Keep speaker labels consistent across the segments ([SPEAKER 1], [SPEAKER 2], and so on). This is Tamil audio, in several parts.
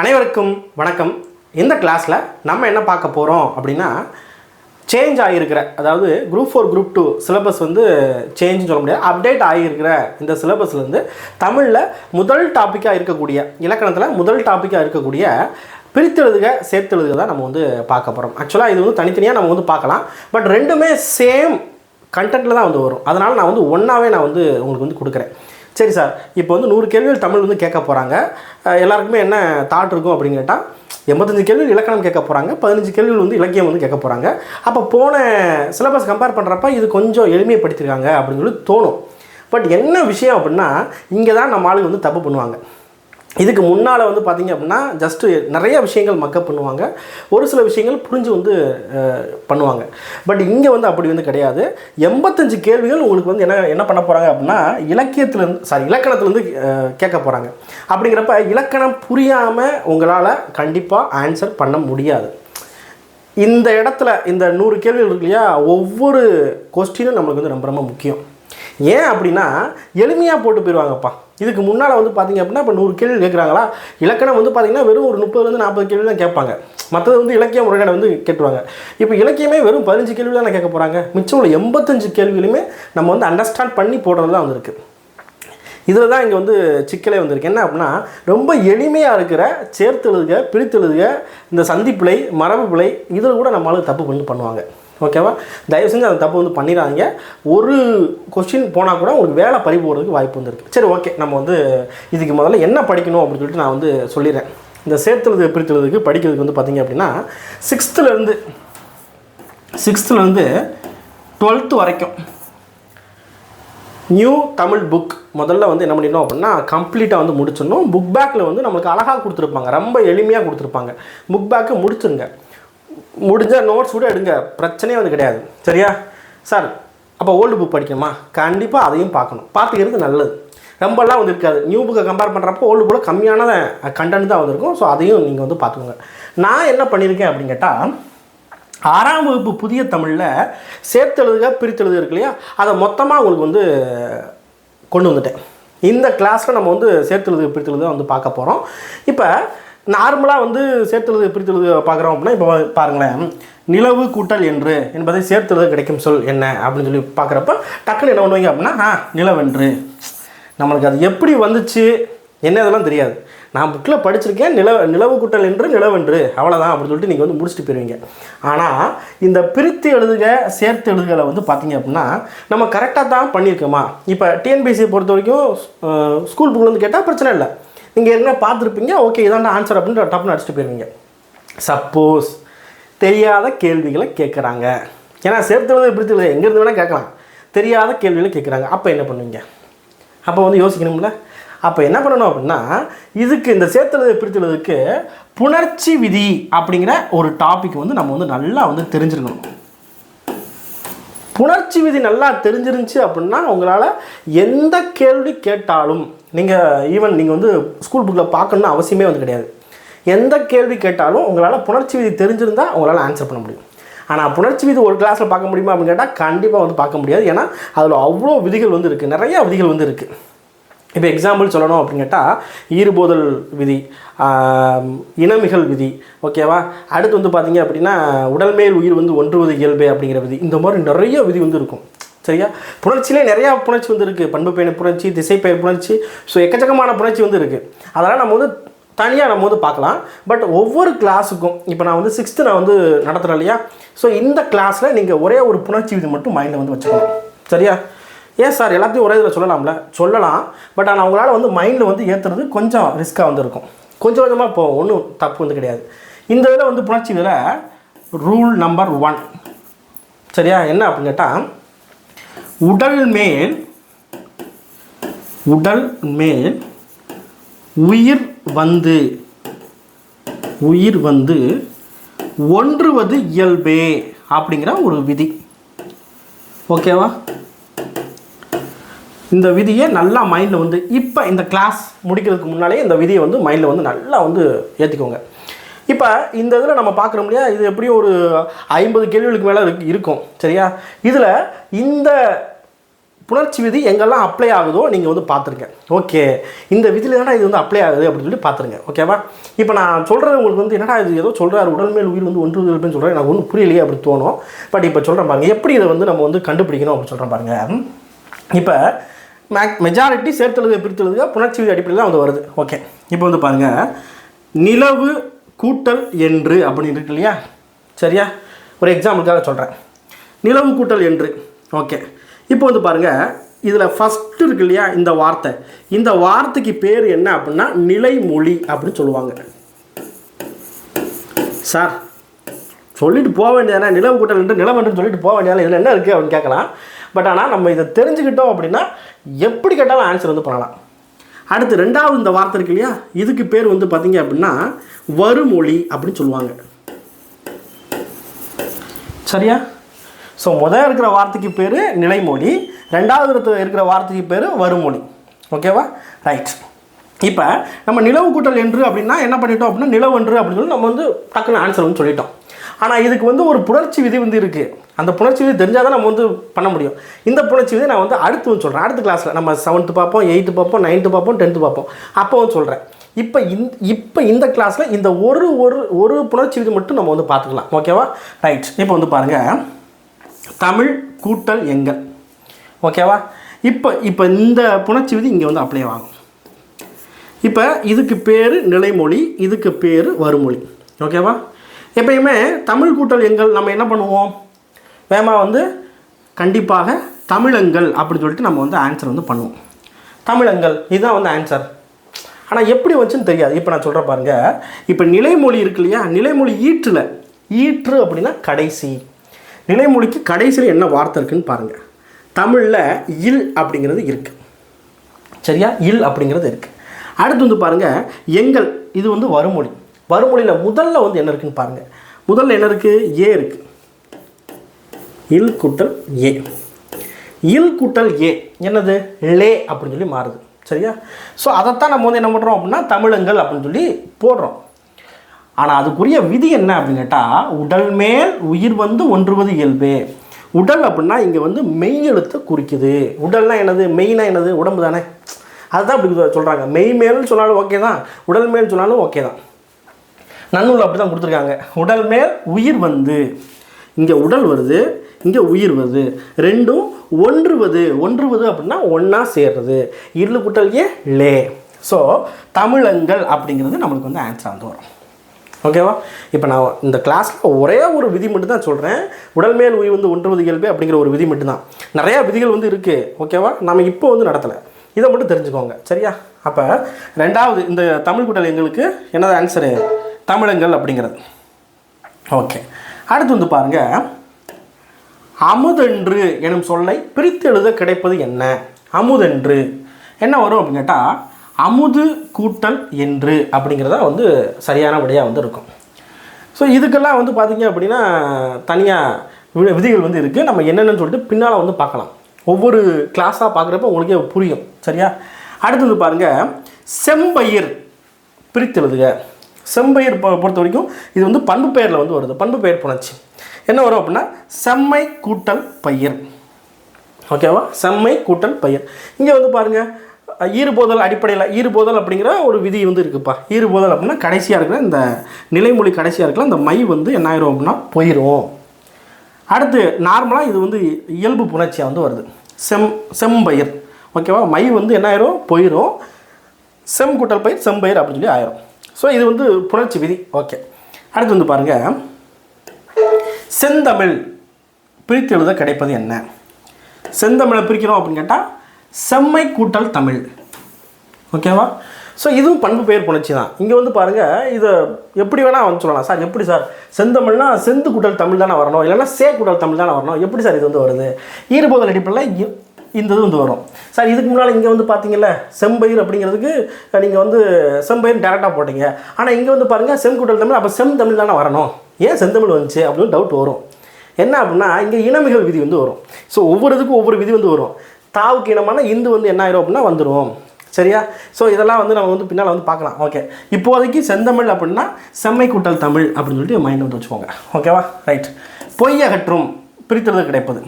[SPEAKER 1] அனைவருக்கும் வணக்கம். இந்த கிளாஸில் நம்ம என்ன பார்க்க போகிறோம் அப்படின்னா சேஞ்ச் ஆகியிருக்கிற அதாவது group four group two syllabus வந்து சேஞ்ச் சொல்ல முடியாது அப்டேட் ஆகியிருக்கிற இந்த சிலபஸ்லேருந்து தமிழில் முதல் டாப்பிக்காக இருக்கக்கூடிய இலக்கணத்தில் முதல் டாப்பிக்காக இருக்கக்கூடிய பிரித்தெழுதுக சேர்த்தெழுதுக தான் நம்ம வந்து பார்க்க போகிறோம் ஆக்சுவலாக இது வந்து தனித்தனியாக நம்ம வந்து பார்க்கலாம். பட் ரெண்டுமே சேம் கண்டென்ட்டில் தான் வந்து வரும். அதனால் நான் வந்து ஒன்றாவே நான் வந்து உங்களுக்கு வந்து கொடுக்குறேன். சரி சார் இப்போ வந்து நூறு கேள்விகள் தமிழ் வந்து கேட்க போகிறாங்க எல்லாருக்குமே என்ன தாட் இருக்கும் அப்படின்னு கேட்டால் எண்பத்தஞ்சு கேள்வி இலக்கணம் கேட்க போகிறாங்க பதினஞ்சு கேள்விகள் வந்து இலக்கியம் வந்து கேட்க போகிறாங்க அப்போ போன சிலபஸ் கம்பேர் பண்ணுறப்ப இது கொஞ்சம் எளிமைப்படுத்திருக்காங்க அப்படின்னு சொல்லி தோணும். பட் என்ன விஷயம் அப்படின்னா இங்கே தான் நம்ம ஆளுங்க வந்து தப்பு பண்ணுவாங்க. இதுக்கு முன்னால் வந்து பார்த்தீங்க அப்படின்னா ஜஸ்ட்டு நிறைய விஷயங்கள் மக்கப் பண்ணுவாங்க. ஒரு சில விஷயங்கள் புரிஞ்சு வந்து பண்ணுவாங்க. பட் இங்கே வந்து அப்படி வந்து கிடையாது. எண்பத்தஞ்சு கேள்விகள் உங்களுக்கு வந்து என்ன என்ன பண்ண போகிறாங்க அப்படின்னா இலக்கியத்துலேருந்து சாரி இலக்கணத்துலேருந்து கேட்க போகிறாங்க அப்படிங்கிறப்ப இலக்கணம் புரியாமல் உங்களால் கண்டிப்பாக ஆன்சர் பண்ண முடியாது. இந்த இடத்துல இந்த நூறு கேள்விகள் இருக்கு இல்லையா? ஒவ்வொரு கொஸ்டினும் நம்மளுக்கு வந்து ரொம்ப ரொம்ப முக்கியம். ஏன் அப்படின்னா எளிமையாக போட்டு போயிடுவாங்கப்பா இதுக்கு முன்னால் வந்து பார்த்தீங்க அப்படின்னா இப்போ நூறு கேள்வி கேட்குறாங்களா இலக்கணம் வந்து பார்த்தீங்கன்னா வெறும் ஒரு முப்பதுலேருந்து நாற்பது கேள்வி தான் கேட்பாங்க. மற்றது வந்து இலக்கிய முறைகளை வந்து கேட்டுருவாங்க. இப்போ இலக்கியமே வெறும் பதினஞ்சு கேள்வி தான் கேட்க போகிறாங்க மிச்சம் உள்ள எண்பத்தஞ்சு கேள்விகளுமே நம்ம வந்து அண்டர்ஸ்டாண்ட் பண்ணி போடுறது தான் வந்திருக்கு. இதில் தான் இங்கே வந்து சிக்கலே வந்திருக்கு. என்ன அப்படின்னா ரொம்ப எளிமையாக இருக்கிற சேர்த்தெழுதுக பிரித்தெழுதுக இந்த சந்திப்பிழை மரபு பிழை இதில் கூட நம்மளால தப்பு பண்ணி பண்ணுவாங்க. ஓகேவா? தயவு செஞ்சு அந்த தப்பு வந்து பண்ணிடாதீங்க. ஒரு கொஸ்டின் போனால் கூட உங்களுக்கு வேலை பறி போகிறதுக்கு வாய்ப்பு வந்துருக்கு. சரி ஓகே. நம்ம வந்து இதுக்கு முதல்ல என்ன படிக்கணும் அப்படின்னு சொல்லிட்டு நான் வந்து சொல்லிடுறேன். இந்த சேர்த்துறது பிரித்துறதுக்கு படிக்கிறதுக்கு வந்து பார்த்தீங்க அப்படின்னா சிக்ஸ்த்துலேருந்து சிக்ஸ்த்துலேருந்து டுவெல்த்து வரைக்கும் நியூ தமிழ் புக் முதல்ல வந்து என்ன பண்ணிடணும் அப்படின்னா கம்ப்ளீட்டாக வந்து முடிச்சிடணும். புக் பேக்கில் வந்து நம்மளுக்கு அழகாக கொடுத்துருப்பாங்க. ரொம்ப எளிமையாக கொடுத்துருப்பாங்க. புக் பேக்கை முடிச்சிருங்க. முடிஞ்ச நோட்ஸ் கூட எடுங்க. பிரச்சனையே வந்து கிடையாது. சரியா? சார் அப்போ ஓல்டு புக் படிக்கணுமா? கண்டிப்பாக அதையும் பார்க்கணும். பார்த்துக்கிறது நல்லது. ரொம்பலாம் வந்து இருக்காது. நியூ புக்கை கம்பேர் பண்ணுறப்போ ஓல்டு புக்கில் கம்மியான கண்டென்ட் தான் வந்திருக்கும். ஸோ அதையும் நீங்கள் வந்து பார்த்துக்கோங்க. நான் என்ன பண்ணியிருக்கேன் அப்படின்னு கேட்டால் ஆறாம் வகுப்பு புதிய தமிழில் சேர்த்தெழுதுக பிரித்தெழுது இருக்கு இல்லையா? அதை மொத்தமாக உங்களுக்கு வந்து கொண்டு வந்துட்டேன். இந்த கிளாஸில் நம்ம வந்து சேர்த்தெழுது பிரித்தெழுது வந்து பார்க்க போகிறோம் இப்போ நார்மலாக வந்து சேர்த்தெழுது பிரித்தெழுது பார்க்குறோம் அப்படின்னா இப்போ பாருங்களேன். நிலவு கூட்டல் என்று என்பதை சேர்த்தெழுத கிடைக்கும் சொல் என்ன அப்படின்னு சொல்லி பார்க்குறப்ப டக்குன்னு என்ன பண்ணுவீங்க அப்படின்னா ஆ நிலவென்று. நம்மளுக்கு அது எப்படி வந்துச்சு? என்ன இதெல்லாம் தெரியாது. நான் புக்கில் படிச்சிருக்கேன் நில நிலவு குட்டல் என்று நிலவென்று. அவ்வளோதான் அப்படின்னு சொல்லிட்டு நீங்கள் வந்து முடிச்சுட்டு போயிருவீங்க. ஆனால் இந்த பிரித்து எழுதுக சேர்த்து எழுதுகளை வந்து பார்த்தீங்க அப்படின்னா நம்ம கரெக்டாக தான் பண்ணியிருக்கோமா? இப்போ டிஎன்பிஎஸ்சியை பொறுத்த வரைக்கும் ஸ்கூல் புக்கில் வந்து கேட்டால் பிரச்சனை இல்லை. நீங்கள் ஏற்கனவே பார்த்துருப்பீங்க. ஓகே இதாண்டா ஆன்சர் அப்படின்னு டப்புன்னு அடிச்சுட்டு போயிருவீங்க. சப்போஸ் தெரியாத கேள்விகளை கேட்குறாங்க ஏன்னா சேர்த்து இப்படி பிரித்து எங்கேருந்து வேணால் கேட்கலாம். தெரியாத கேள்விகளை கேட்குறாங்க அப்போ என்ன பண்ணுவீங்க? அப்போ வந்து யோசிக்கணும்ல. அப்போ என்ன பண்ணணும் அப்படின்னா இதுக்கு இந்த சேர்த்தெழுது பிரித்தெழுதுக்கு புணர்ச்சி விதி அப்படிங்கிற ஒரு டாபிக் வந்து நம்ம வந்து நல்லா வந்து தெரிஞ்சிருக்கணும். புணர்ச்சி விதி நல்லா தெரிஞ்சிருந்துச்சு அப்படின்னா உங்களால் எந்த கேள்வி கேட்டாலும் நீங்கள் ஈவன் நீங்கள் வந்து ஸ்கூல் புக்கில் பார்க்கணுன்னு அவசியமே வந்து கிடையாது. எந்த கேள்வி கேட்டாலும் உங்களால் புணர்ச்சி விதி தெரிஞ்சிருந்தால் உங்களால் ஆன்சர் பண்ண முடியும். ஆனால் புணர்ச்சி விதி ஒரு கிளாஸில் பார்க்க முடியுமா அப்படின்னு கேட்டால் கண்டிப்பாக வந்து பார்க்க முடியாது. ஏன்னா அதில் அவ்வளோ விதிகள் வந்து இருக்குது நிறைய விதிகள் வந்து இருக்குது இப்போ எக்ஸாம்பிள் சொல்லணும் அப்படின்னு கேட்டால் ஈறுபோதல் விதி இனமிகள் விதி ஓகேவா அடுத்து வந்து பார்த்தீங்க அப்படின்னா உடல் மேல் உயிர் வந்து ஒன்றுவது இயல்பு அப்படிங்கிற விதி. இந்த மாதிரி நிறைய விதி வந்து இருக்கும். சரியா? புணர்ச்சியிலே நிறையா புணர்ச்சி வந்து இருக்குது பண்பு பயண புணர்ச்சி திசைப்பெயர் புணர்ச்சி ஸோ எக்கச்சக்கமான புணர்ச்சி வந்து இருக்குது அதெல்லாம் நம்ம வந்து தனியாக நம்ம வந்து பார்க்கலாம். பட் ஒவ்வொரு கிளாஸுக்கும் இப்போ நான் வந்து சிக்ஸ்த்து நான் வந்து நடத்துகிறேன் இல்லையா? ஸோ இந்த கிளாஸில் நீங்கள் ஒரே ஒரு புணர்ச்சி விதி மட்டும் மைண்டில் வந்து வச்சுக்கணும். சரியா? ஏன் சார் எல்லாத்தையும் ஒரே இதில் சொல்லலாம்ல? சொல்லலாம். பட் ஆனால் அவங்களால வந்து மைண்டில் வந்து ஏற்றுறது கொஞ்சம் ரிஸ்க்காக வந்துருக்கும் கொஞ்சம் கொஞ்சமாக போகும் ஒன்றும் தப்பு வந்து கிடையாது. இந்த இதில் வந்து புணர்ச்சி இதில் ரூல் நம்பர் ஒன் சரியா? என்ன அப்படின்னு கேட்டால் உடல் மேல் உடல் மேல் உயிர் வந்து உயிர் வந்து ஒன்றுவது இயல்பே அப்படிங்கிற ஒரு விதி. ஓகேவா இந்த விதியை நல்லா மைண்டில் வந்து இப்போ இந்த கிளாஸ் முடிக்கிறதுக்கு முன்னாலே இந்த விதியை வந்து மைண்டில் வந்து நல்லா வந்து ஏற்றிக்கோங்க இப்போ இந்த இதில் நம்ம பார்க்குறோம் இல்லையா இது எப்படியும் ஒரு ஐம்பது கேள்விகளுக்கு மேலே இருக்கும். சரியா? இதில் இந்த புணர்ச்சி விதி எங்கெல்லாம் அப்ளை ஆகுதோ நீங்கள் வந்து பார்த்துருங்க. ஓகே இந்த விதியில் தானே இது வந்து அப்ளை ஆகுது அப்படின்னு சொல்லி பார்த்துருங்க. ஓகேவா இப்போ நான் சொல்கிறது உங்களுக்கு வந்து என்னடா இது ஏதோ சொல்கிறாரு உடல் மேல் உயிர் வந்து ஒன்று இருப்புன்னு சொல்கிறேன் எனக்கு ஒன்றும் புரியலையே அப்படி தோணும். பட் இப்போ சொல்கிறேன் பாருங்க எப்படி இதை வந்து நம்ம வந்து கண்டுபிடிக்கணும் அப்படின்னு சொல்கிறேன் பாருங்க. இப்போ மெஜாரிட்டி சேர்த்தெழுத பிரித்தெழுதுக புணர்ச்சி அடிப்படையில் தான் வந்து வருது. ஓகே இப்போ வந்து பாருங்கள் நிலவு கூட்டல் என்று அப்படின்னு இருக்கு இல்லையா? சரியா? ஒரு எக்ஸாம்பிளுக்காக சொல்கிறேன் நிலவு கூட்டல் என்று. ஓகே இப்போ வந்து பாருங்கள் இதில் ஃபஸ்ட்டு இருக்கு இல்லையா? இந்த வார்த்தை. இந்த வார்த்தைக்கு பேர் என்ன அப்படின்னா நிலைமொழி அப்படின்னு சொல்லுவாங்க. சார் சொல்லிட்டு போக வேண்டியதானே நிலவு கூட்டல் என்று நிலவென்று சொல்லிட்டு போக வேண்டியதானே இதில் என்ன இருக்குது அப்படின்னு கேட்கலாம். பட் ஆனால் நம்ம இதை தெரிஞ்சுக்கிட்டோம் அப்படின்னா எப்படி கேட்டாலும் ஆன்சர் வந்து பண்ணலாம். அடுத்து ரெண்டாவது இந்த வார்த்தை இருக்கு இல்லையா? இதுக்கு பேர் வந்து பார்த்தீங்க அப்படின்னா வருமொழி அப்படின்னு சொல்லுவாங்க. சரியா? ஸோ முதல் இருக்கிற வார்த்தைக்கு பேர் நிலைமொழி ரெண்டாவது இருக்கிற வார்த்தைக்கு பேர் வருமொழி ஓகேவா ரைட் இப்போ நம்ம நிலவு கூட்டல் என்று அப்படின்னா என்ன பண்ணிட்டோம் அப்படின்னா நிலவென்று அப்படின்னு சொல்லி நம்ம வந்து டக்குன்னு ஆன்சர் வந்து சொல்லிட்டோம். ஆனால் இதுக்கு வந்து ஒரு புணர்ச்சி விதி வந்து இருக்குது அந்த புணர்ச்சி விதி தெரிஞ்சால் தான் நம்ம வந்து பண்ண முடியும். இந்த புணர்ச்சி விதி நான் வந்து அடுத்து வந்து சொல்கிறேன் அடுத்த கிளாஸில் நம்ம செவன்த்து பார்ப்போம் எயித்து பார்ப்போம் நைன்த்து பார்ப்போம் டென்த்து பார்ப்போம். அப்போ வந்து சொல்கிறேன் இப்போ இந்த இப்போ இந்த கிளாஸில் இந்த ஒரு ஒரு ஒரு புணர்ச்சி விதி மட்டும் நம்ம வந்து பார்த்துக்கலாம். ஓகேவா ரைட் இப்போ வந்து பாருங்கள் தமிழ் கூட்டல் எங்கள் ஓகேவா இப்போ இப்போ இந்த புணர்ச்சி விதி இங்கே வந்து அப்ளை ஆகும். இப்போ இதுக்கு பேர் நிலைமொழி இதுக்கு பேர் வருமொழி. ஓகேவா எப்பயுமே தமிழ் கூட்டல் எங்கள் நம்ம என்ன பண்ணுவோம்? வேமா வந்து கண்டிப்பாக தமிழங்கள் அப்படின்னு சொல்லிட்டு நம்ம வந்து ஆன்சர் வந்து பண்ணுவோம். தமிழங்கள் இதுதான் வந்து ஆன்சர் ஆனால் எப்படி வந்துச்சுன்னு தெரியாது. இப்போ நான் சொல்கிறேன் பாருங்க. இப்போ நிலைமொழி இருக்கு இல்லையா? நிலைமொழி ஈற்றில். ஈற்று அப்படின்னா கடைசி. நிலைமொழிக்கு கடைசியில் என்ன வார்த்தை இருக்குன்னு பாருங்கள் தமிழில் இல் அப்படிங்கிறது இருக்குது சரியா? இல் அப்படிங்கிறது இருக்குது அடுத்து வந்து பாருங்கள் எங்கள் இது வந்து வருமொழி வருமொழியில் முதல்ல வந்து என்ன இருக்குன்னு பாருங்கள் முதல்ல என்ன இருக்குது ஏ இருக்குது இல் கூட்டல் ஏ. இல் கூட்டல் ஏ. என்னது? லே அப்படின்னு சொல்லி மாறுது. சரியா? ஸோ அதைத்தான் நம்ம வந்து என்ன பண்ணுறோம் அப்படின்னா தமிழங்கள் அப்படின்னு சொல்லி போடுறோம். ஆனால் அதுக்குரிய விதி என்ன அப்படின்னு கேட்டால் உடல் மேல் உயிர் வந்து ஒன்றுவது இயல்பே. உடல் அப்படின்னா இங்கே வந்து மெய் எழுத்தை குறிக்குது. உடல்னா என்னது? மெய்னா என்னது? உடம்பு தானே அதுதான் அப்படி சொல்கிறாங்க மெய் மேல்னு சொன்னாலும் ஓகே தான். உடல் மேல் சொன்னாலும் ஓகே தான். நன்னூல் அப்படி தான் கொடுத்துருக்காங்க. உடல் மேல் உயிர் வந்து. இங்கே உடல் வருது இங்கே உயிர் வருது. ரெண்டும் ஒன்றுவது. ஒன்றுவது அப்படின்னா ஒன்றா சேர்றது. இல்லு குட்டல் ஏ? லே. ஸோ தமிழங்கள் அப்படிங்கிறது நம்மளுக்கு வந்து ஆன்சர் வந்து வரும். ஓகேவா இப்போ நான் இந்த கிளாஸில் ஒரே ஒரு விதி மட்டும் தான் சொல்கிறேன் உடல் மேல் உயிர் வந்து ஒன்றுவது இயல்பு அப்படிங்கிற ஒரு விதி மட்டும்தான். நிறையா விதிகள் வந்து இருக்குது ஓகேவா நம்ம இப்போ வந்து நடத்தலை. இதை மட்டும் தெரிஞ்சுக்கோங்க. சரியா? அப்போ ரெண்டாவது இந்த தமிழ் குட்டல் எங்களுக்கு என்னது ஆன்சரு தமிழங்கள் அப்படிங்கிறது. ஓகே அடுத்து வந்து பாருங்கள் அமுதென்று எனும் சொல்லை பிரித்து எழுத கிடைப்பது என்ன? அமுதென்று. என்ன வரும் அப்படின்னு கேட்டால் அமுது கூட்டல் என்று அப்படிங்கிறதா வந்து சரியான விடையாக வந்து இருக்கும். ஸோ இதுக்கெல்லாம் வந்து பார்த்தீங்க அப்படின்னா தனியாக விதிகள் வந்து இருக்குது நம்ம என்னென்னு சொல்லிட்டு பின்னால் வந்து பார்க்கலாம். ஒவ்வொரு கிளாஸாக பார்க்குறப்ப உங்களுக்கே புரியும். சரியா? அடுத்தது பாருங்கள் செம்பயிர் பிரித்தெழுதுக. செம்பயிர் பொறுத்த வரைக்கும் இது வந்து பண்பு பெயரில் வந்து வருது. பண்பு பெயர் புணர்ச்சி. என்ன வரும் அப்படின்னா செம்மை கூட்டல் பயிர். ஓகேவா செம்மை கூட்டல் பயிர். இங்கே வந்து பாருங்கள் ஈறுபோதல் அடிப்படையில் ஈறுபோதல் அப்படிங்கிற ஒரு விதி வந்து இருக்குப்பா. ஈறுபோதல் அப்படின்னா கடைசியாக இருக்கிற இந்த நிலைமொழி கடைசியாக இருக்கிற இந்த மை வந்து என்ன ஆயிரும் அப்படின்னா போயிடும் அடுத்து நார்மலாக இது வந்து இயல்பு புணர்ச்சியாக வந்து வருது. செம் செம்பயிர். ஓகேவா மை வந்து என்ன ஆயிரும்? போயிடும் செம் கூட்டல் பயிர் செம்பயிர் அப்படின்னு சொல்லி ஆயிரும். ஸோ இது வந்து புணர்ச்சி விதி. ஓகே அடுத்து வந்து பாருங்கள் செந்தமிழ் பிரித்து எழுத கிடைப்பது என்ன? செந்தமிழை பிரிக்கிறோம் அப்படின்னு கேட்டால் செம்மை கூட்டல் தமிழ். ஓகேவா ஸோ இதுவும் பண்பு பெயர் புணர்ச்சி தான். இங்கே வந்து பாருங்கள் இதை எப்படி வேணால் வந்து சொல்லலாம். சார் எப்படி சார்? செந்தமிழ்னா செந்து கூட்டல் தமிழ் தானே வரணும். இல்லைன்னா சே கூட்டல் தமிழ் தானே வரணும். எப்படி சார் இது வந்து வருது? ஈறுபோதல் அடிப்படையில் இந்த இது வந்து வரும். சார் இதுக்கு முன்னால் இங்கே வந்து பார்த்தீங்கல்ல செம்பயிர் அப்படிங்கிறதுக்கு நீங்கள் வந்து செம்பயிர் டேரெக்டாக போட்டீங்க. ஆனால் இங்கே வந்து பாருங்கள் செங்கூட்டல் தமிழ் அப்போ செம் தமிழ் தானே வரணும். ஏன் செந்தமிழ் வந்துச்சு அப்படின்னு டவுட் வரும். என்ன அப்படின்னா இங்கே இனமிகள் விதி வந்து வரும். ஸோ ஒவ்வொரு இதுக்கும் ஒவ்வொரு விதி வந்து வரும். தாவுக்கு இனமான இந்து வந்து என்ன ஆயிரும் அப்படின்னா வந்துடும் சரியா? ஸோ இதெல்லாம் வந்து நம்ம வந்து பின்னால் வந்து பார்க்கலாம் ஓகே இப்போதைக்கு செந்தமிழ் அப்படின்னா செம்மை கூட்டல் தமிழ் அப்படின்னு சொல்லிட்டு மைண்ட் வந்து வச்சுக்கோங்க. ஓகேவா ரைட் பொய் அகற்றும் பிரித்தெழுத கிடைப்பது.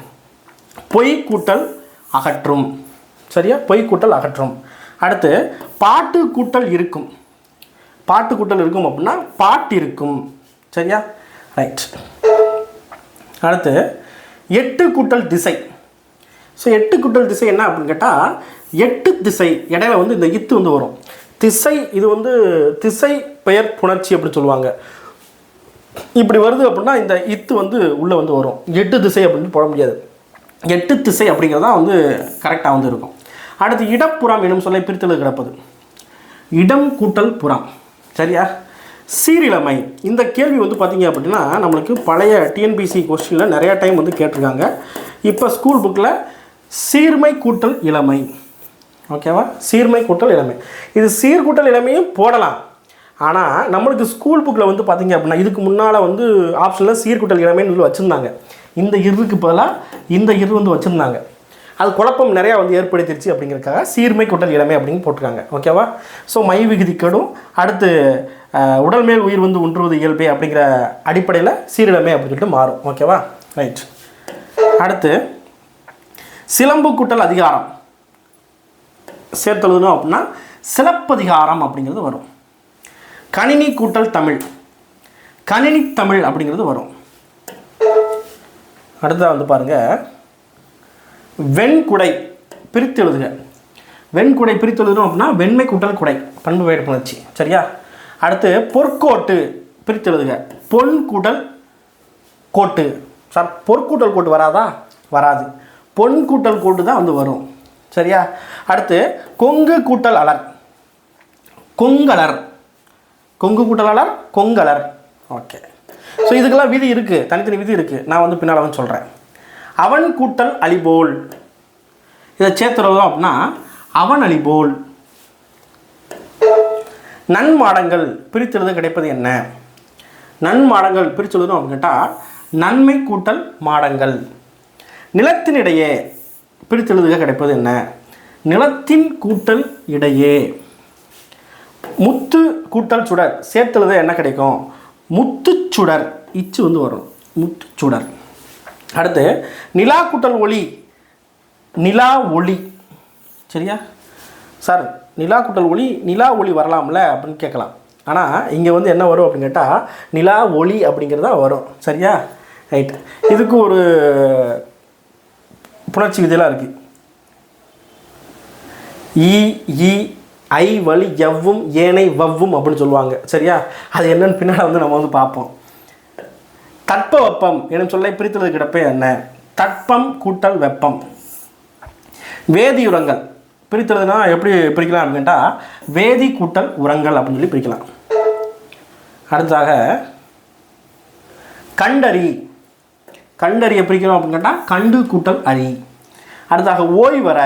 [SPEAKER 1] பொய் கூட்டல் அகற்றும். சரியா? பொய் கூட்டல் அகற்றும். அடுத்து பாட்டு கூட்டல் இருக்கும். பாட்டு கூட்டல் இருக்கும் அப்படின்னா பாட்டு இருக்கும் சரியா? ரைட் அடுத்து எட்டு கூட்டல் திசை. ஸோ எட்டு கூட்டல் திசை என்ன அப்படின்னு கேட்டால் எட்டு திசை. இடையில வந்து இந்த இத்து வந்து வரும். திசை இது வந்து திசை பெயர் புணர்ச்சி அப்படின்னு சொல்லுவாங்க. இப்படி வருது அப்படின்னா இந்த இத்து வந்து உள்ளே வந்து வரும். எட்டு திசை அப்படின்னு போட முடியாது. எட்டு திசை அப்படிங்கிறது தான் வந்து கரெக்டாக வந்து இருக்கும். அடுத்து இடப்புறம் எனும் சொல்லை பிரித்தெழு கிடப்பது. இடம் கூட்டல் புறம். சரியா? சீரிலமை இந்த கேள்வி வந்து பார்த்தீங்க அப்படின்னா நம்மளுக்கு பழைய டிஎன்பிசி கொஸ்டினில் நிறையா டைம் வந்து கேட்டிருக்காங்க. இப்போ ஸ்கூல் புக்கில் சீர்மை கூட்டல் இளமை. ஓகேவா சீர்மை கூட்டல் இளமை. இது சீர்கூட்டல் இளமையும் போடலாம். ஆனால் நம்மளுக்கு ஸ்கூல் புக்கில் வந்து பார்த்தீங்க அப்படின்னா இதுக்கு முன்னால் வந்து ஆப்ஷனில் சீர்கூட்டல் இளமைன்னு சொல்லி வச்சுருந்தாங்க. இந்த இருக்கு பதிலாக இந்த இரு வந்து வச்சுருந்தாங்க. அது குழப்பம் நிறையா வந்து ஏற்படுத்திருச்சு அப்படிங்கிறதுக்காக சீர்மை கூட்டல் இளமை அப்படின்னு போட்டிருக்காங்க. ஓகேவா? ஸோ மை விகுதி கெடும். அடுத்து உடல் மேல் உயிர் வந்து ஒன்றுவது இயல்பே அப்படிங்கிற அடிப்படையில் சீரிழமை அப்படின்னு சொல்லிட்டு மாறும். ஓகேவா? ரைட் அடுத்து சிலம்பு கூட்டல் அதிகாரம். சேர்த்தழுதணும் அப்படின்னா சிலப்பதிகாரம் அப்படிங்கிறது வரும். கணினி கூட்டல் தமிழ். கணினி தமிழ் அப்படிங்கிறது வரும். அடுத்ததாக வந்து பாருங்கள் வெண்குடை பிரித்து எழுதுக. வெண்குடை பிரித்து எழுதணும் அப்படின்னா வெண்மை கூட்டல் குடை பண்பு வேறு புணர்ச்சி சரியா? அடுத்து பொற்கோட்டு பிரித்து எழுதுக. பொன் கூட்டல் கோட்டு. சார் பொற்கூட்டல் கோட்டு வராதா? வராது. பொன் கூட்டல் கோட்டு தான் வந்து வரும். சரியா? அடுத்து கொங்கு கூட்டல் அலர். கொங்கலர். கொங்கு கூட்டல் அலர் கொங்கலர். ஓகே. ஸோ இதுக்கெல்லாம் விதி இருக்குது தனித்தனி விதி இருக்குது நான் வந்து பின்னால் வந்து சொல்கிறேன் அவன் கூட்டல் அலிபோல் இதை சேர்த்துறதும் அப்படின்னா அவன் அலிபோல் நன்மாடங்கள் பிரித்தெழுத கிடைப்பது என்ன? நன்மாடங்கள் பிரிச்செழுதணும் அப்படின்னு கேட்டால் நன்மை கூட்டல் மாடங்கள். நிலத்தினிடையே பிரித்தெழுதுக கிடைப்பது என்ன? நிலத்தின் கூட்டல் இடையே. முத்து கூட்டல் சுடர். சேர்த்தெழுத என்ன கிடைக்கும்? முத்துச் சுடர் இச்சு வந்து வரும் முத்துச்சுடர். அடுத்து நிலா குட்டல் ஒளி. நிலா ஒளி. சரியா? சார் நிலா குட்டல் ஒளி நிலா ஒளி வரலாம்ல அப்படின்னு கேட்கலாம். ஆனால் இங்கே வந்து என்ன வரும் அப்படின்னு கேட்டால் நிலா ஒளி அப்படிங்கிறது தான் வரும். சரியா? ரைட் இதுக்கு ஒரு புணர்ச்சி விதையெல்லாம் இருக்குது இ ஐ வலி எவ்வும் ஏனை வவ்வும் அப்படின்னு சொல்லுவாங்க. சரியா? அது என்னன்னு பின்னால் வந்து நம்ம வந்து பார்ப்போம். தட்ப வெப்பம் எனும் சொல்லை பிரித்துள்ளது கிடப்பே என்ன? தட்பம் கூட்டல் வெப்பம். வேதி உரங்கள் பிரித்துறதுனா எப்படி பிரிக்கலாம் அப்படின்னு கேட்டால் வேதி கூட்டல் உரங்கள் அப்படின்னு சொல்லி பிரிக்கலாம். அடுத்ததாக கண்டறி. கண்டறிய பிரிக்கிறோம் அப்படின்னு கேட்டால் கண்டு கூட்டல் அரி. அடுத்தாக ஓய்வர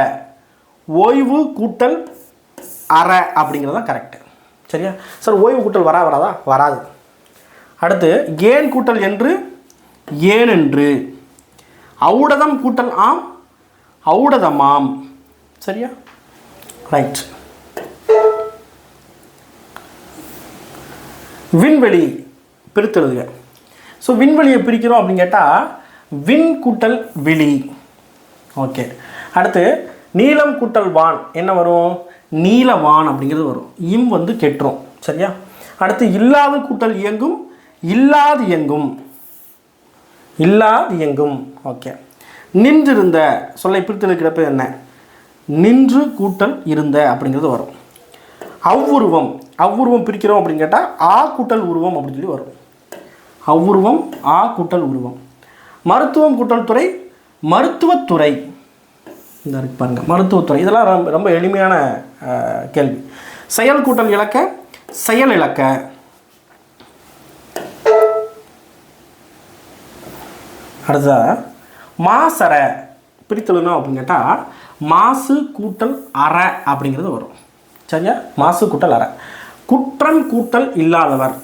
[SPEAKER 1] ஓய்வு கூட்டல் அரை அப்படிங்கிறது தான் கரெக்டு சரியா? சார் ஓய்வு கூட்டல் வரா வராதா? வராது. அடுத்து ஏன் கூட்டல் என்று? ஏன் என்று அவுடதம் கூட்டல் ஆம் அவுடதமாம் சரியா? ரைட் விண்வெளி பிரித்தெழுதுக. ஸோ விண்வெளியை பிரிக்கிறோம் அப்படின்னு கேட்டால் விண் கூட்டல் வெளி ஓகே அடுத்து நீலம் கூட்டல் வான் என்ன வரும்? நீலவான் அப்படிங்கிறது வரும். இம் வந்து கெட்டுரும் சரியா? அடுத்து இல்லாத கூட்டல் இயங்கும் இல்லாது இயங்கும். இல்லாது இயங்கும். ஓகே. நின்றிருந்த சொல்லை பிரித்தெழுக்கிறப்ப என்ன? நின்று கூட்டல் இருந்த அப்படிங்கிறது வரும். அவ்வுருவம் அவ்வுருவம் பிரிக்கிறோம் அப்படின்னு கேட்டால் ஆ கூட்டல் உருவம் அப்படின்னு சொல்லி வரும். அவ்வுருவம் ஆ கூட்டல் உருவம். மருத்துவம் கூட்டல் துறை மருத்துவத்துறை இந்த இருக்கு பாருங்க. மருத்துவத்துறை இதெல்லாம் ரொம்ப ரொம்ப எளிமையான கேள்வி. செயல் கூட்டல் இலக்க செயல் இலக்க. அடுத்ததா மாசற. பிரித்தெழுணும் அப்படின்னு கேட்டால் மாசு கூட்டல் அற அப்படிங்கிறது வரும். சரியா? மாசு கூட்டல் அற. குற்றம் கூட்டல் இல்லாதவர்.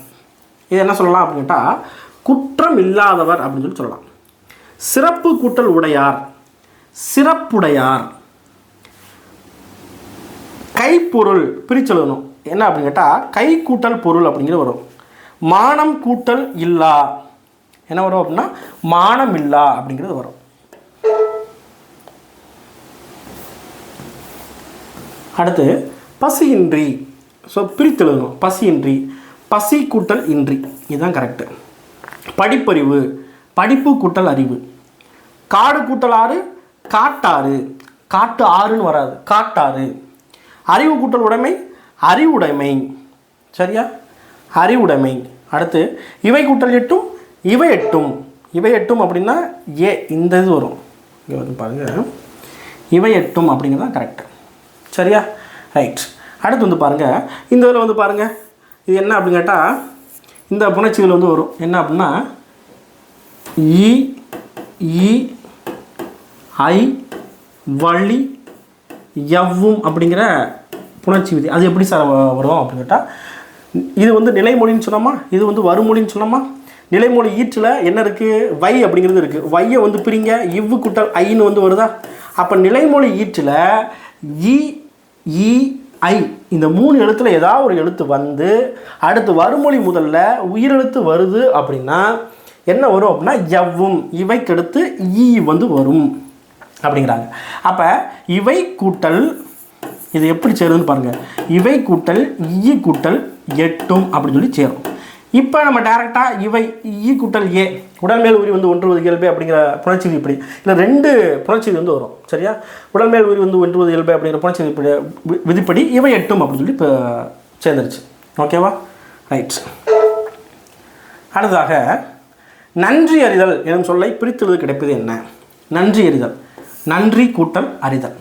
[SPEAKER 1] இது என்ன சொல்லலாம் அப்படின்னு கேட்டால் குற்றம் இல்லாதவர் அப்படின்னு சொல்லி சொல்லலாம். சிறப்பு கூட்டல் உடையார். சிறப்புடையார். கைப்பொருள் பிரிச்செழுதணும் என்ன அப்படின்னு கேட்டால் கை கூட்டல் பொருள் அப்படிங்கிறது வரும். மானம் கூட்டல் இல்லா. என்ன வரும் அப்படின்னா மானம் இல்லா அப்படிங்கிறது வரும். அடுத்து பசியின்றி. ஸோ பிரித்தெழுதணும் பசியின்றி. பசி கூட்டல் இன்றி. இதுதான் கரெக்டு படிப்பறிவு. படிப்பு கூட்டல் அறிவு. காடு கூட்டல் ஆறு காட்டாறு. காட்டு ஆறுன்னு வராது. காட்டாறு. அறிவு கூட்டல் உடைமை அறிவுடைமை. சரியா? அறிவுடைமை. அடுத்து இவை கூட்டல் எட்டும் இவை எட்டும். இவை எட்டும் அப்படின்னா ஏ இந்த இது வரும். இங்கே வந்து பாருங்கள் இவை எட்டும் அப்படிங்கிறது தான் கரெக்ட் சரியா? ரைட் அடுத்து வந்து பாருங்கள் இந்த இதில் வந்து பாருங்கள் இது என்ன அப்படின்னு கேட்டால் இந்த புணர்ச்சிகள் வந்து வரும். என்ன அப்படின்னா இ இ ஐ வழி எவ்வும் அப்படிங்கிற புணர்ச்சி விதி. அது எப்படி சார் வரும் அப்படின்னு கேட்டால் இது வந்து நிலைமொழின்னு சொன்னோமா? இது வந்து வருமொழின்னு சொன்னோமா? நிலைமொழி ஈற்றில் என்ன இருக்குது வை அப்படிங்கிறது இருக்குது வையை வந்து பிரிங்க. இவ்வு குட்டல் ஐன்னு வந்து வருதா? அப்போ நிலைமொழி ஈற்றில் இ இ ஐ இந்த மூணு எழுத்தில் ஏதாவது ஒரு எழுத்து வந்து அடுத்து வருமொழி முதல்ல உயிரெழுத்து வருது அப்படின்னா என்ன வரும் அப்படின்னா எவ்வும் இவைக்கடுத்து ஈ வந்து வரும். அப்படிங்கிறாங்க. அப்போ இவை கூட்டல் இது எப்படி சேருதுன்னு பாருங்கள் இவை கூட்டல் ஈ கூட்டல் எட்டும் அப்படின்னு சொல்லி சேரும். இப்போ நம்ம டேரெக்டாக இவை ஈ கூட்டல் ஏ உடல்மேல் உரி வந்து ஒன்றுவது இயல்பு அப்படிங்கிற புணர்ச்சி இப்படி இல்லை ரெண்டு புணர்ச்சி வந்து வரும் சரியா? உடல்மேல் உரி வந்து ஒன்றுவது இயல்பு அப்படிங்கிற புணர்ச்சி விதிப்படி விதிப்படி இவை எட்டும் அப்படின்னு சொல்லி இப்போ சேர்ந்துருச்சு. ஓகேவா ரைட் அடுத்ததாக நன்றி அறிதல் எனும் சொல்லை பிரித்துவது கிடைப்பது என்ன? நன்றி அறிதல். நன்றி கூட்டல் அறிதல்.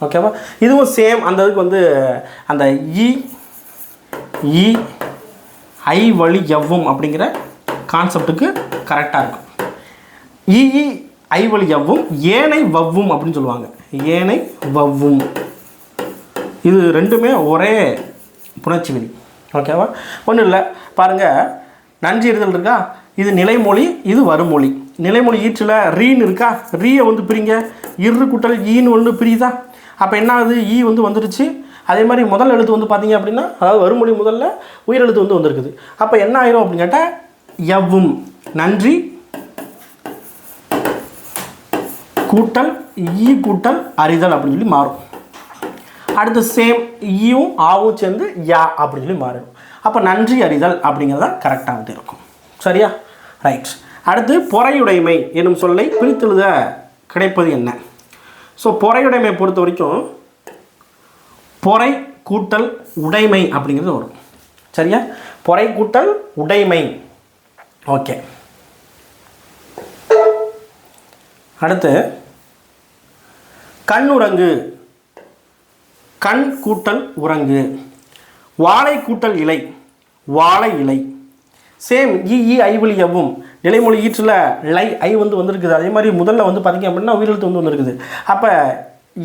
[SPEAKER 1] ஓகேவா இதுவும் சேம் அந்த இதுக்கு வந்து அந்த இ இ ஐ வழி எவ்வும் அப்படிங்கிற கான்செப்ட்டுக்கு கரெக்டாக இருக்கும். இஇ ஐ வழி எவ்வும் ஏனை வவ்வும் அப்படின்னு சொல்லுவாங்க. ஏனை வவ்வும். இது ரெண்டுமே ஒரே புணர்ச்சி விதி ஓகேவா ஒன்றும் இல்லை. பாருங்கள் நன்றி இருதல் இருக்கா? இது நிலைமொழி இது வருமொழி. நிலைமொழி ஈற்றில் ரீன்னு இருக்கா? ரீயை வந்து பிரிங்க. இரு குட்டல் ஈன்னு ஒன்று பிரியுதா? அப்போ என்ன ஆகுது ஈ வந்து வந்துருச்சு. அதே மாதிரி முதல் எழுத்து வந்து பார்த்தீங்க அப்படின்னா அதாவது வருமொழி முதல்ல உயிரெழுத்து வந்து வந்திருக்குது. அப்போ என்ன ஆயிரும் அப்படின்னு கேட்டால் எவ்வும் நன்றி. கூட்டல் ஈ கூட்டல் அறிதல் அப்படின்னு சொல்லி மாறும். அடுத்து சேம் ஈயும் ஆவும் சேர்ந்து யா அப்படின்னு சொல்லி மாறிடும். அப்போ நன்றி அறிதல் அப்படிங்கிறது தான் கரெக்டாக வந்து இருக்கும். சரியா? ரைட் அடுத்து பொறையுடைமை எனும் சொல்லை பிரித்தெழுத கிடைப்பது என்ன? ஸோ பொறையுடைமை பொறுத்த வரைக்கும் பொறை கூட்டல் உடைமை அப்படிங்கிறது வரும். சரியா? பொறை கூட்டல் உடைமை. ஓகே அடுத்து கண்ணுறங்கு கண் கூட்டல் உறங்கு வாழை கூட்டல் இலை. வாழை இலை. சேம் இ இ நிலைமொழி ஈற்றில் லை ஐ வந்து வந்திருக்குது. அதே மாதிரி முதல்ல வந்து பார்த்தீங்க அப்படின்னா உயிரெழுத்து வந்து வந்திருக்குது. அப்போ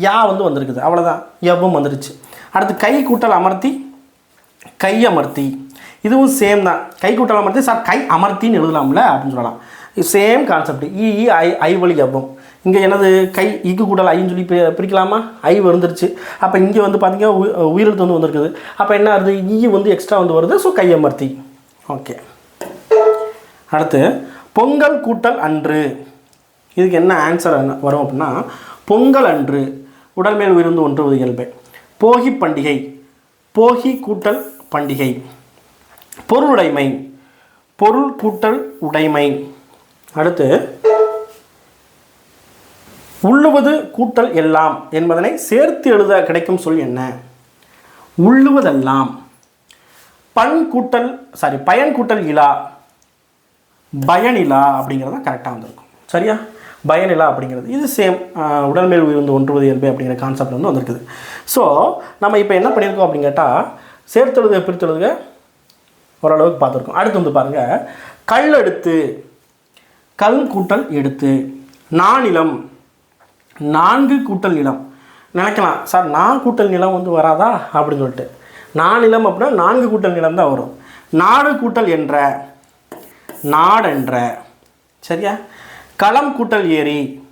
[SPEAKER 1] யா வந்து வந்திருக்குது. அவ்வளோதான் எவ்வும் வந்துருச்சு. அடுத்து கை கூட்டல் அமர்த்தி கை அமர்த்தி. இதுவும் சேம் தான். கை கூட்டல் அமர்த்தி சார் கை அமர்த்தின்னு எழுதலாம்ல அப்படின்னு சொல்லலாம். சேம் கான்செப்ட் இ ஐ ஐ வழி எவ்வும் இங்கே எனது கை இக்கு கூட்டல் ஐன்னு சொல்லி பி- பிரிக்கலாமா? ஐ வந்துருச்சு. அப்போ இங்கே வந்து பார்த்திங்கன்னா உயிரெழுத்து வந்து வந்திருக்குது. அப்போ என்ன ஆகுது ஈ வந்து எக்ஸ்ட்ரா வந்து வருது. ஸோ கை அமர்த்தி. ஓகே அடுத்து பொங்கல் கூட்டல் அன்று. இதுக்கு என்ன ஆன்சர் வரும் அப்படின்னா பொங்கல் அன்று உடல் மேல் உயிர்ந்து ஒன்றுவது இயல்பு. போகி பண்டிகை போகி கூட்டல் பண்டிகை. பொருளுடைமை பொருள் கூட்டல் உடைமை. அடுத்து உள்ளுவது கூட்டல் எல்லாம் என்பதனை சேர்த்து எழுத கிடைக்கும் சொல் என்ன? உள்ளுவதெல்லாம். பண் கூட்டல் சாரி பயன் கூட்டல் இலா. பயனிலா அப்படிங்கிறது தான் கரெக்டாக வந்திருக்கும். சரியா? பயனிலா அப்படிங்கிறது. இது சேம் உடல் மேல் உயிர் வந்து ஒன்றுவது இயல்பு அப்படிங்கிற கான்செப்ட் வந்து வந்திருக்குது. ஸோ நம்ம இப்போ என்ன பண்ணியிருக்கோம் அப்படின்னு கேட்டால் சேர்த்தெழுத பிரித்தெழுதுக ஓரளவுக்கு பார்த்துருக்கோம். அடுத்து வந்து பாருங்கள் கல் எடுத்து கல் கூட்டல் எடுத்து நானிலம் நான்கு கூட்டல் நிலம். நினைக்கலாம் சார் நான் கூட்டல் நிலம் வந்து வராதா? அப்படின்னு சொல்லிட்டு. நானிலம் அப்படின்னா நான்கு கூட்டல் நிலம் தான் வரும். நாடு கூட்டல் என்ற நாடென்ற. சரியா? களம் கூட்டல் ஏரி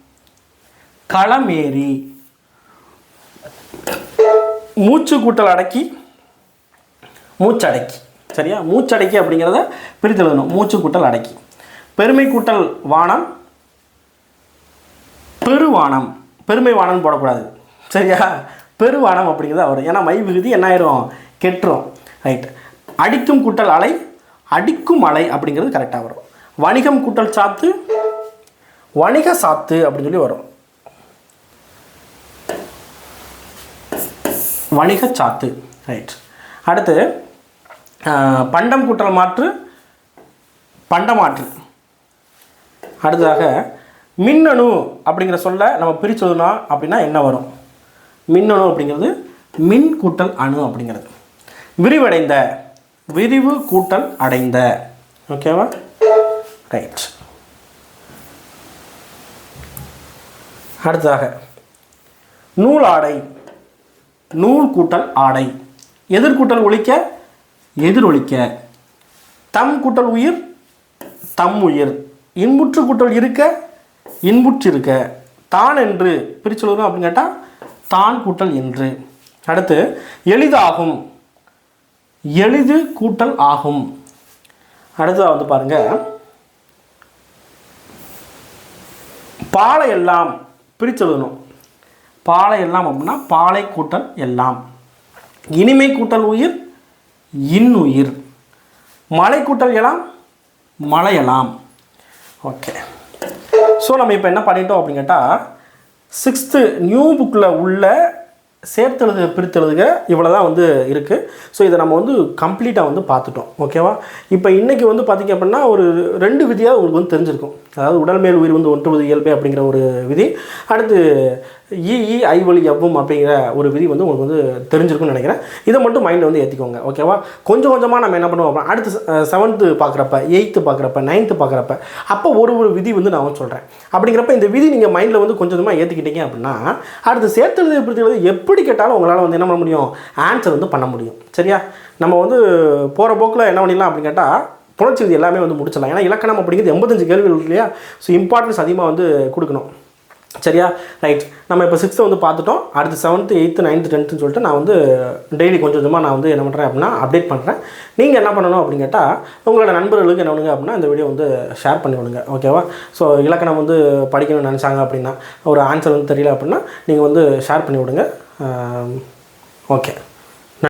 [SPEAKER 1] களம் ஏரி மூச்சு கூட்டல் அடக்கி மூச்சடக்கி. சரியா? மூச்சடக்கி அப்படிங்கிறத பிரித்து எழுதணும் மூச்சு கூட்டல் அடக்கி. பெருமை கூட்டல் வானம் பெருவானம். பெருமை வானம் போடக்கூடாது. சரியா? பெருவானம் அப்படிங்கிறது வரும் ஏன்னா மை விகுதி என்ன ஆயிரும்? கெட்டுரும். ரைட் அடிக்கும் கூட்டல் அலை அடிக்கும் மலை அப்படிங்கிறது கரெக்டாக வரும். வணிகம் கூட்டல் சாத்து வணிக சாத்து அப்படின்னு சொல்லி வரும். வணிக சாத்து ரைட் அடுத்து பண்டம் கூட்டல் மாற்று பண்டமாற்று. அடுத்ததாக மின்னணு அப்படிங்கிற சொல்ல நம்ம பிரிச்சதுனா அப்படின்னா என்ன வரும்? மின்னணு அப்படிங்கிறது மின் கூட்டல் அணு அப்படிங்கிறது. விரிவடைந்த விரிவு கூட்டல் அடைந்த. ஓகேவா ரைட் அடுத்ததாக ஆடை நூல் கூட்டல் ஆடை. எதிர்கூட்டல் ஒழிக்க எதிரொலிக்க தம் கூட்டல் உயிர் தம் உயிர். இன்புற்று கூட்டல் இருக்க இன்புற்று இருக்க. தான் என்று பிரிச்சொல்லணும் அப்படின்னு கேட்டால் தான் கூட்டல் என்று. அடுத்து எளிதாகும். எளிது கூட்டல் ஆகும். அடுத்ததாக வந்து பாருங்கள் பாலை எல்லாம் பிரிச்செழுதணும். பாலை எல்லாம் அப்படின்னா பாலை கூட்டல் எல்லாம். இனிமை கூட்டல் உயிர் இன்னுயிர். மலை கூட்டல் எல்லாம் மலையலாம் ஓகே. ஸோ நம்ம இப்போ என்ன பண்ணிட்டோம் அப்படின்னு கேட்டால் சிக்ஸ்த்து நியூ புக்கில் உள்ள சேர்த்தெழுது பிரித்தெழுதுக இவ்வளோ தான் வந்து இருக்குது ஸோ இதை நம்ம வந்து கம்ப்ளீட்டாக வந்து பார்த்துட்டோம். ஓகேவா இப்போ இன்றைக்கி வந்து பார்த்திங்க அப்படின்னா ஒரு ரெண்டு விதியாக உங்களுக்கு வந்து தெரிஞ்சிருக்கும். அதாவது உடல் மேல் உயிர் வந்து ஒன்றுவது இயல்பே அப்படிங்கிற ஒரு விதி. அடுத்து இஇ இ ஐ எவ்வும் அப்படிங்கிற ஒரு விதி வந்து உங்களுக்கு வந்து தெரிஞ்சிருக்கும்னு நினைக்கிறேன். இதை மட்டும் மைண்டில் வந்து ஏற்றிக்கோங்க ஓகேவா கொஞ்சம் கொஞ்சமாக நம்ம என்ன பண்ணுவோம் அப்படின்னா அடுத்து செவன்த்து பார்க்குறப்ப எயித்து பார்க்குறப்ப நைன்த்து பார்க்குறப்ப அப்போ ஒரு ஒரு விதி வந்து நான் வந்து சொல்கிறேன் அப்படிங்கிறப்ப இந்த விதி நீங்கள் மைண்டில் வந்து கொஞ்சம் கொஞ்சமாக ஏற்றிக்கிட்டீங்க அப்படின்னா அடுத்து சேர்த்தெழுது பிரித்தெழுது எப்படி கேட்டாலும் உங்களால் வந்து என்ன பண்ண முடியும்? ஆன்சர் வந்து பண்ண முடியும். சரியா? நம்ம வந்து போகிற போக்கில் என்ன பண்ணிடலாம் அப்படின்னு கேட்டால் புணர்ச்சி விதி எல்லாமே வந்து முடிச்சிடலாம். ஏன்னா இலக்கணம் அப்படிங்கிறது எண்பத்தஞ்சு கேள்விகள் இல்லையா? ஸோ இம்பார்ட்டன்ஸ் அதிகமாக வந்து கொடுக்கணும். சரியா? ரைட் நம்ம இப்போ சிக்ஸ்த்து வந்து பார்த்துட்டோம். அடுத்து செவன்த்து எயித்து நைன்த்து டென்த்துன்னு சொல்லிட்டு நான் வந்து டெய்லி கொஞ்சம் கொஞ்சமாக நான் வந்து என்ன பண்ணுறேன் அப்படின்னா அப்டேட் பண்ணுறேன் நீங்கள் என்ன பண்ணணும் அப்படின்னு கேட்டால் உங்களோட நண்பர்களுக்கு என்ன பண்ணுங்க அப்படின்னா இந்த வீடியோ வந்து ஷேர் பண்ணி விடுங்க. ஓகேவா ஸோ இலக்கணம் வந்து படிக்கணும்னு நினச்சாங்க அப்படின்னா ஒரு ஆன்சர் வந்து தெரியல அப்படின்னா நீங்கள் வந்து ஷேர் பண்ணி விடுங்க. ஓகே